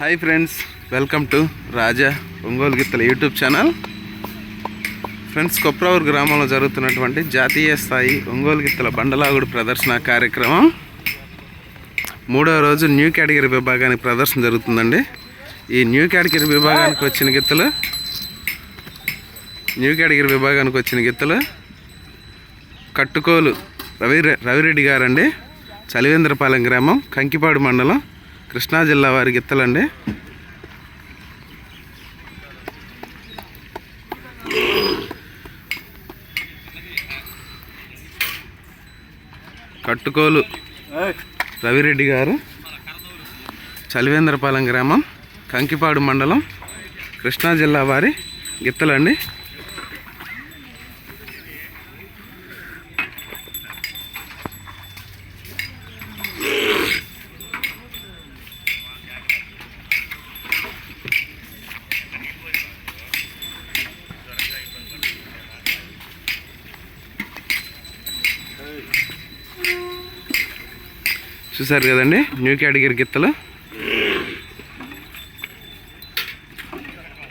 Hi friends welcome to Raja Ongole గిత్తల YouTube channel friends Kopravuru గ్రామంలో జరుగుతున్నటువంటి జాతీయ స్థాయి ఒంగోలు గిత్తల బండలాగుడు ప్రదర్శన కార్యక్రమం. మూడవ రోజు న్యూ కేటగిరీ విభాగానికి ప్రదర్శన జరుగుతుందండి. ఈ న్యూ కేటగిరీ విభాగానికి వచ్చిన గిత్తలు న్యూ కేటగిరీ విభాగానికి వచ్చిన గిత్తలు కట్టుకోలు రవి రవిరెడ్డి గారండి చలివేంద్రపాలెం గ్రామం కంకిపాడు మండలం కృష్ణా జిల్లా వారి గిత్తలండి. కట్టుకోలు రవిరెడ్డి గారు చలివేంద్రపాలెం గ్రామం కంకిపాడు మండలం కృష్ణా జిల్లా వారి గిత్తలండి. చూసారు కదండి న్యూ కేటగిరీ గిత్తలు.